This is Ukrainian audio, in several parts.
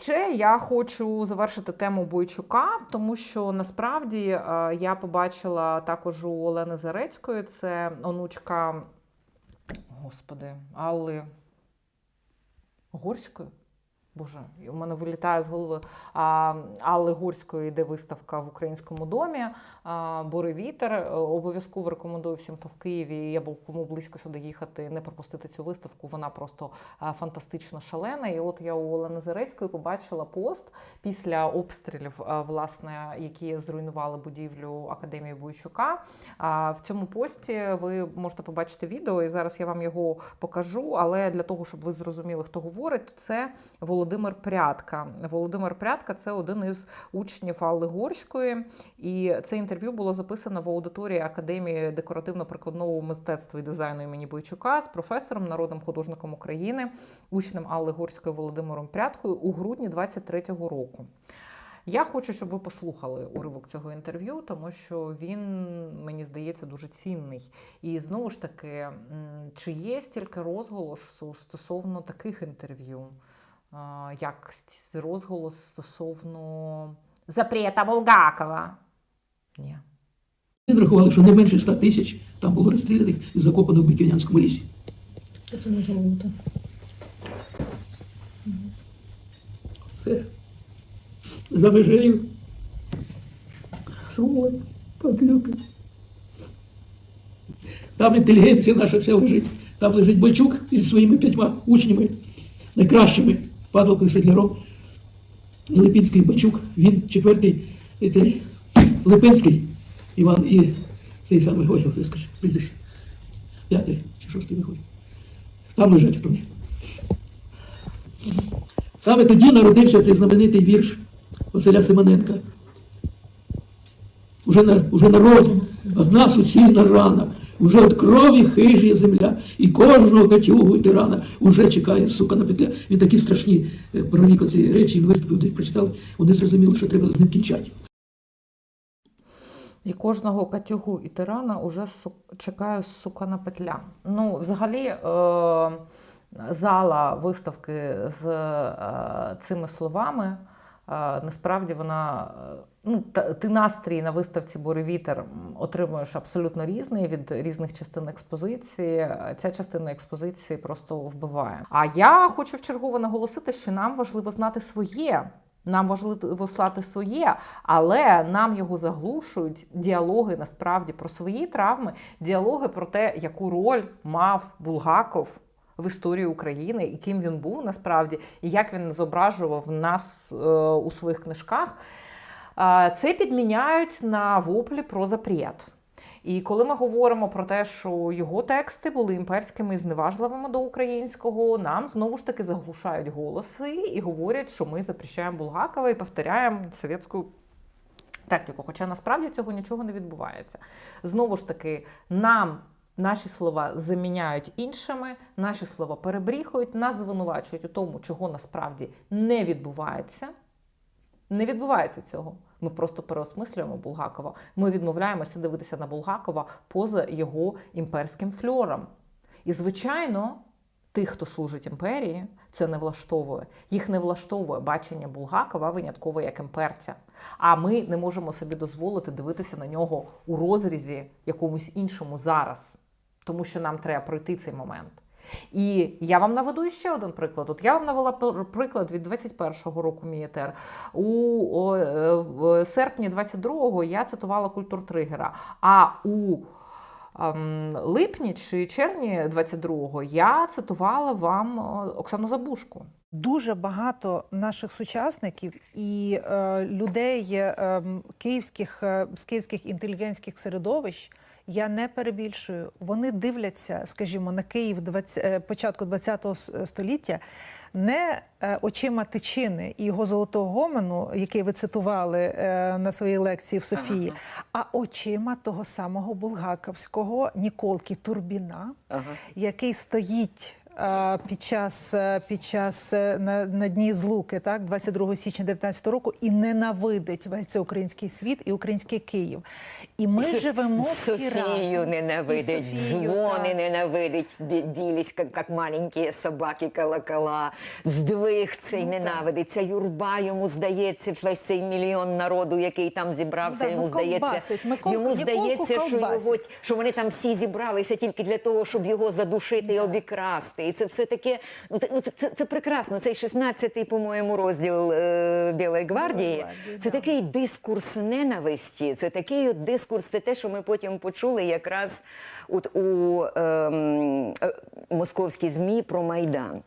ще я хочу завершити тему Бойчука, тому що насправді е, я побачила також у Олени Зарецької, це онучка, господи, Алли Горської. Боже, у мене вилітає з голови а, Алли Гурської йде виставка в українському домі. А, Бори вітер. Е, Обов'язково рекомендую всім, хто в Києві. Я був кому близько сюди їхати, не пропустити цю виставку. Вона просто фантастично шалена. І от я у Олени Зарецької побачила пост після обстрілів, а, власне, які зруйнували будівлю Академії Бойчука. А, В цьому пості ви можете побачити відео, і зараз я вам його покажу. Але для того, щоб ви зрозуміли, хто говорить, то це Володимир Прядка. Володимир Прядка це один із учнів Алли Горської, і це інтерв'ю було записано в аудиторії Академії декоративно-прикладного мистецтва і дизайну імені Бойчука з професором, народним художником України, учнем Алли Горської Володимиром Прядкою у грудні 23-го року. Я хочу, щоб ви послухали уривок цього інтерв'ю, тому що він, мені здається, дуже цінний. І знову ж таки, чи є стільки розголосу стосовно таких інтерв'ю, а, як розголос стосовно запрета Булгакова? Ні. Ми врахували, що не менше 100 тисяч там було розстріляних і закопано в Биківнянському лісі. Це не золото. Це за межею. Шумове, подлюки. Там інтелігенція наша вся лежить. Там лежить Бойчук зі своїми п'ятьма учнями, найкращими, Падлокою Седляром. Липінський Бойчук, він четвертий, цей Липинський Іван і цей самий ой, ой, скажи, прізвище. П'ятий чи шостий виходить. Там лежать в тумі. Саме тоді народився цей знаменитий вірш Василя Симоненка. Уже, на, уже народ, одна суцільна рана, уже від крові хижі земля, і кожного катюгу і тирана уже чекає, сука, на петля. Він такі страшні е, ці речі, виступи де прочитали, вони зрозуміли, що треба з ним кінчати. І кожного катюгу і тирана уже су... чекає сука на петля. Ну, взагалі, е... зала виставки з е... цими словами. е, Насправді вона е, ну ти настрій на виставці Бори вітер м, отримуєш абсолютно різний від різних частин експозиції. Ця частина експозиції просто вбиває. А я хочу вчергово наголосити, що нам важливо знати своє. Нам важливо слати своє, але нам його заглушують діалоги насправді про свої травми, діалоги про те, яку роль мав Булгаков в історії України, і ким він був насправді, і як він зображував нас е, у своїх книжках. Це підміняють на воплі про запрет. І коли ми говоримо про те, що його тексти були імперськими і зневажливими до українського, нам знову ж таки заглушають голоси і говорять, що ми запрещаємо Булгакова і повторяємо совєтську тактику. Хоча насправді цього нічого не відбувається. Знову ж таки, нам. Наші слова заміняють іншими, наші слова перебріхують, нас звинувачують у тому, чого насправді не відбувається. Не відбувається цього. Ми просто переосмислюємо Булгакова. Ми відмовляємося дивитися на Булгакова поза його імперським фльором. І, звичайно, тих, хто служить імперії, це не влаштовує. Їх не влаштовує бачення Булгакова винятково як імперця. А ми не можемо собі дозволити дивитися на нього у розрізі якомусь іншому зараз, тому що нам треба пройти цей момент. І я вам наведу ще один приклад. От я вам навела пр- приклад від 21-го року Мієтер. У о, е, в серпні 22-го я цитувала культуртригера. А у ем, липні чи червні 22-го я цитувала вам Оксану Забушку. Дуже багато наших сучасників і е, людей е, київських е, з київських інтелігентських середовищ. Я не перебільшую. Вони дивляться, скажімо, на Київ 20, е, початку ХХ століття не е, очима Тичини і його золотого гомену, який ви цитували е, на своїй лекції в Софії, а очима того самого булгаковського Ніколки Турбіна, який стоїть е, під час, е, під час е, на, на дні злуки, так, 22 січня 19 року, і ненавидить весь цей український світ і український Київ. І ми Со- живемо всі Софію разом. ненавидить, І Софію, дзвони так. ненавидить, бі- білість, як, як маленькі собаки колокола, здвиг цей Ну, ненавидить. Ця юрба йому здається, весь цей мільйон народу, який там зібрався, Да, йому ну, здається, ковбасить. Миколку- йому здається, що, його, що вони там всі зібралися тільки для того, щоб його задушити і обікрасти. І це все таке, ну це, ну, це, це, це прекрасно. Цей 16-й, по-моєму, розділ е, Білої гвардії. гвардії, Це да. такий дискурс ненависті, це такий от дискурс, це те, що ми потім почули якраз от у е, е, московській ЗМІ про Майдан.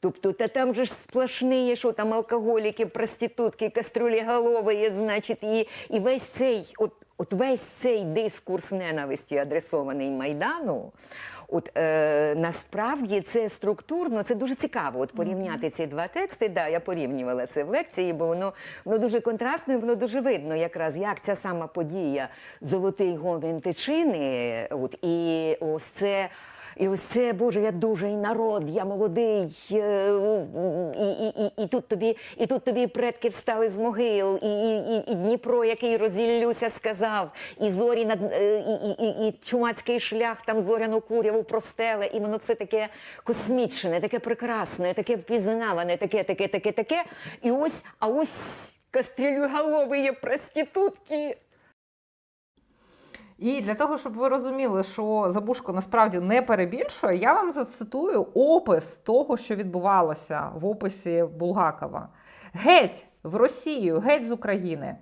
Тобто, та там же ж сплошні, що там алкоголіки, проститутки, кастрюлі голови, значить, і, і весь цей, от, от весь цей дискурс ненависті, адресований Майдану. От е, насправді це структурно, це дуже цікаво. От порівняти ці два тексти. Да, я порівнювала це в лекції, бо воно, воно дуже контрастно і воно дуже видно, якраз як ця сама подія Золотий гомін Тичини. От і ось це. І ось це, Боже, я дуже народ, я молодий, е, і, і, і, і, тут тобі, і тут тобі предки встали з могил, і, і, і, Дніпро, який розіллюся, сказав, і зорі над е, і, і, і, чумацький шлях, там зоряну куряву простеле, і воно все таке космічне, таке прекрасне, таке впізнаване, таке, таке, таке, таке. І ось, а ось кастрюлюголові є проститутки. І для того, щоб ви розуміли, що Забушко насправді не перебільшує, я вам зацитую опис того, що відбувалося в описі Булгакова. Геть в Росію, геть з України.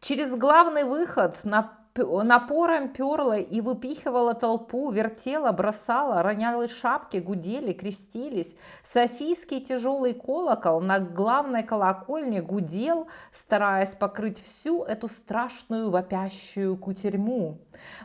Через главный выход на напором перла и выпихивала толпу, вертела, бросала, роняла шапки, гудели, крестились. Софийский тяжелый колокол на главной колокольне гудел, стараясь покрыть всю эту страшную вопящую кутерьму.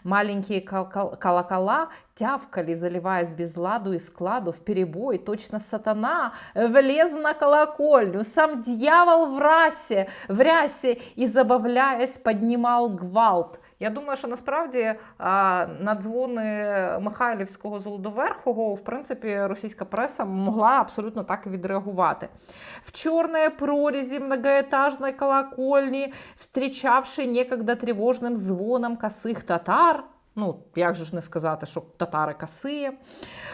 Маленькие колокол- колокола тявкали, заливаясь без ладу и складу, в перебой, точно сатана влез на колокольню, сам дьявол в расе, в рясе и, забавляясь, поднимал гвалт. Я думаю, що насправді а, на дзвони Михайлівського Золодоверхого, в принципі, російська преса могла абсолютно так відреагувати. В черной прорези многоэтажной колокольни, встречавшей некогда тривожним звоном косых татар, Ну, як же ж не сказати, що татари косые.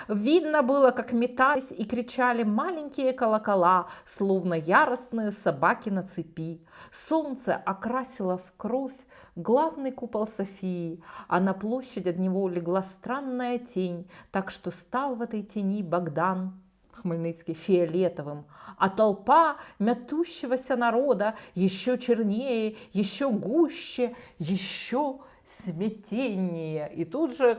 Видно было, как метались и кричали маленькие колокола, словно яростные собаки на цепи. Солнце окрасило в кровь главный купол Софии, а на площадь от него легла странная тень, так что стал в этой тени Богдан, Хмельницкий фиолетовым, а толпа мятущегося народа еще чернее, еще гуще, еще смятенніє. І тут же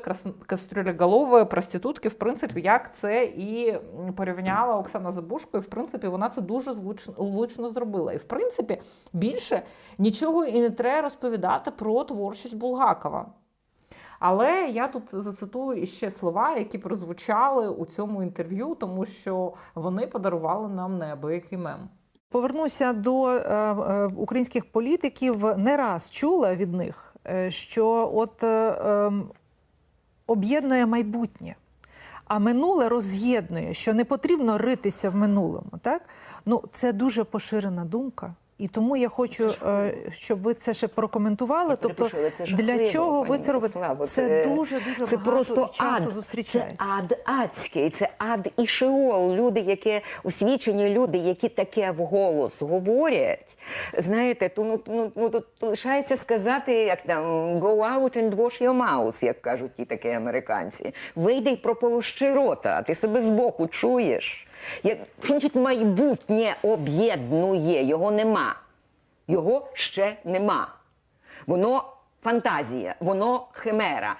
кастрюляголової проститутки, в принципі, як це і порівняла Оксана Забушко, і в принципі вона це дуже влучно зробила. І в принципі більше нічого і не треба розповідати про творчість Булгакова. Але я тут зацитую іще слова, які прозвучали у цьому інтерв'ю, тому що вони подарували нам неабиякий мем. Повернуся до е, е, українських політиків. Не раз чула від них, що от е, е, об'єднує майбутнє, а минуле роз'єднує, що не потрібно ритися в минулому. Так? Ну, це дуже поширена думка. І тому я хочу, е, щоб ви це ще прокоментували. Я Тобто, перепрошую, але для чого ви це робите? Це це- дуже дуже Це багато просто і часто ад. зустрічається. Це ад адський, це ад і шеол. Люди, які освічені люди, які таке вголос говорять. Знаєте, то ну, ну, ну тут лишається сказати, як там go out and wash your mouth, як кажуть ті такі американці. Вийди й прополощи рота, ти себе збоку чуєш. Як значить майбутнє об'єднує, його нема. Його ще нема. Воно фантазія, воно химера.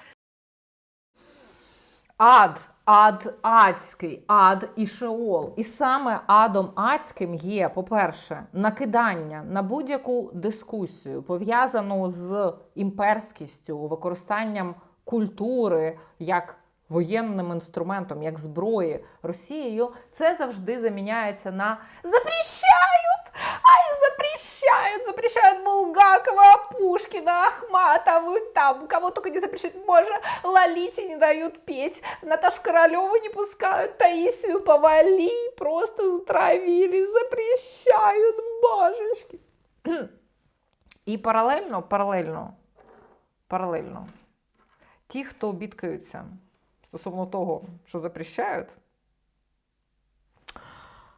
Ад, ад адський, ад і шеол. І саме адом адським є, по-перше, накидання на будь-яку дискусію, пов'язану з імперськістю, використанням культури як воєнним інструментом, як зброї Росією, це завжди заміняється на запрещають! Ай, запрещают, запрещают Булгакова, Пушкина, Ахматову, там, кого только не запрещают, боже, Лолите не дают петь, Наташу Королеву не пускают, Таисию Повали просто затравили, запрещают, божечки. І паралельно, паралельно паралельно. Ті, хто бідкаються стосовно того, що запрещають,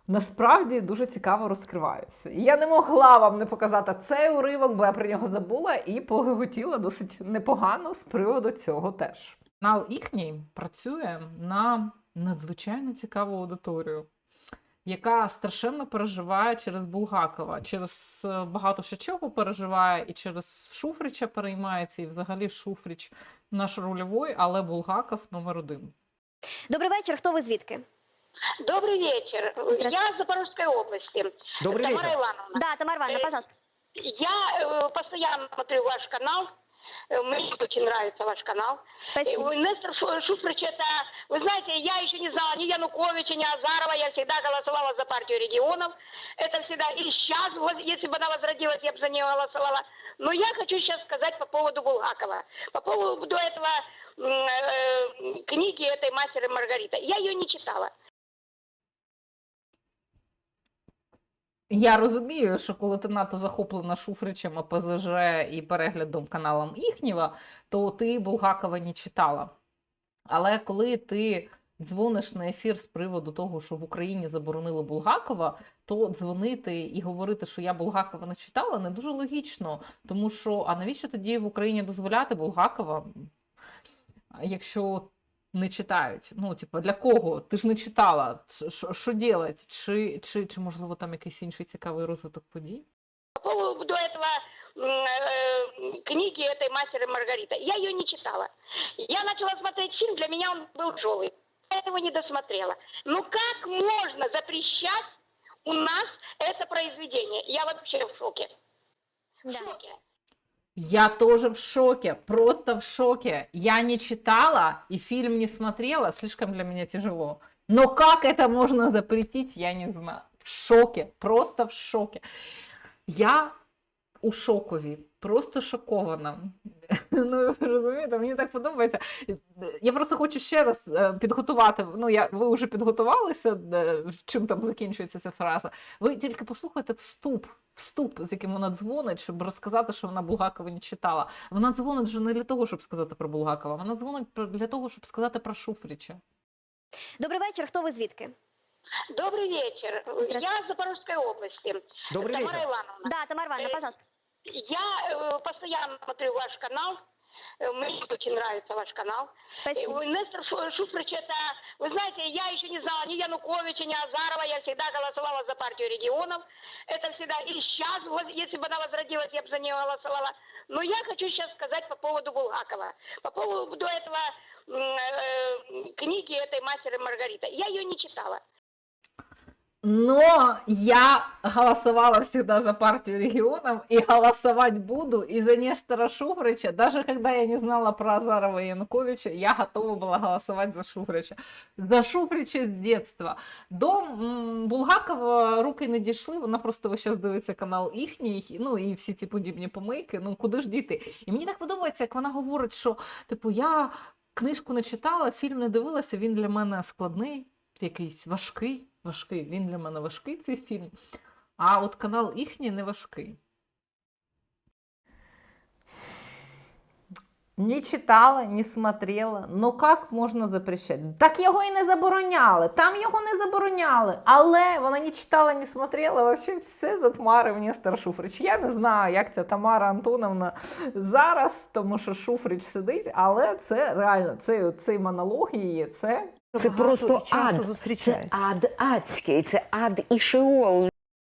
насправді дуже цікаво розкриваються. Я не могла вам не показати цей уривок, бо я про нього забула і поготіла досить непогано з приводу цього теж. Канал їхній працює на надзвичайно цікаву аудиторію, яка страшенно переживає через Булгакова, через е, багато ще чого переживає, і через Шуфрича переймається, і взагалі Шуфрич наш рольовий, але Булгаков номер один. Добрий вечір. Хто ви звідки? Добрый вечер. Я из Запорожской области. Добрый Тамара вечер. Ивановна. Да, Тамара Ивановна, Э, пожалуйста. Я э, постоянно смотрю ваш канал. Э, Мне очень нравится ваш канал. Спасибо. Э, Нестор Шу- Шуфрич, это, вы знаете, я еще не знала ни Януковича, ни Азарова. Я всегда голосовала за партию регионов. Это всегда. И сейчас, вот, если бы она возродилась, я бы за нее голосовала. Но я хочу сейчас сказать по поводу Булгакова. По поводу этого м, э, книги этой «Мастер и Маргарита». Я ее не читала. Я розумію, що коли ти надто захоплена Шуфричем, АПЗЖ і переглядом каналом їхнього, то ти Булгакова не читала. Але коли ти дзвониш на ефір з приводу того, що в Україні заборонили Булгакова, то дзвонити і говорити, що я Булгакова не читала, не дуже логічно. Тому що, а навіщо тоді в Україні дозволяти Булгакова, якщо не читають? Ну, типу, для кого? Ти ж не читала. Ш- Що, що делать? Чи, чи, чи, можливо, там якийсь інший цікавий розвиток подій? По поводу этого м, э, книги этой «Мастер и Маргарита». Я ее не читала. Я начала смотреть фильм, для меня он был тяжелый. Я его не досмотрела. Ну как можно запрещать у нас это произведение? Я вообще в шоке. В Да. шоке. Я тоже в шоке, просто в шоке. Я не читала и фильм не смотрела, слишком для меня тяжело. Но как это можно запретить, я не знаю. В шоке, просто в шоке. Я у шокові, просто шокована. Ну, розумієте, мені так подобається. Я просто хочу ще раз е, підготувати. Ну, я, ви вже підготувалися, е, чим там закінчується ця фраза. Ви тільки послухайте вступ, вступ, з яким вона дзвонить, щоб розказати, що вона Булгакова не читала. Вона дзвонить вже не для того, щоб сказати про Булгакова, вона дзвонить про- для того, щоб сказати про Шуфрича. Добрий вечір. Хто ви звідки? Добрый вечер. Здравствуйте. Я из Запорожской области. Добрый Тамара вечер. Ивановна. Да, Тамара Ивановна, Э, пожалуйста. Я э, постоянно смотрю ваш канал. Э, Мне очень нравится ваш канал. Спасибо. Э, Нестор Шу- Шуфрич, это, вы знаете, я еще не знала ни Януковича, ни Азарова, я всегда голосовала за партию регионов. Это всегда. И сейчас, если бы она возродилась, я бы за нее голосовала. Но я хочу сейчас сказать по поводу Булгакова. По поводу этого э, книги этой «Мастер и Маргарита». Я ее не читала. Но я голосовала всегда за партию регионов и голосовать буду и за Нестора Шуфрича. Даже когда я не знала про Азарова и Януковича, я готова была голосовать за Шуфрича. За Шуфрича з детства. До Булгакова руки не дійшли, вона просто зараз дивиться канал їхній, ну і всі ці подібні помийки. Ну куди ж діти? І мені так подобається, як вона говорить, що типу я книжку не читала, фільм не дивилася, він для мене складний, якийсь важкий. Важкий. Він для мене важкий цей фільм. А от канал їхній не важкий. Не читала, не смотрела. Ну як можна запрещати? Так його і не забороняли. Там його не забороняли. Але вона не читала, не смотрела. Вообще все за Тамарою Нестор Шуфрич. Я не знаю, як ця Тамара Антоновна зараз, тому що Шуфрич сидить, але це реально цей, цей монолог її, це Це просто ад. Це ад адський, це ад і шеол.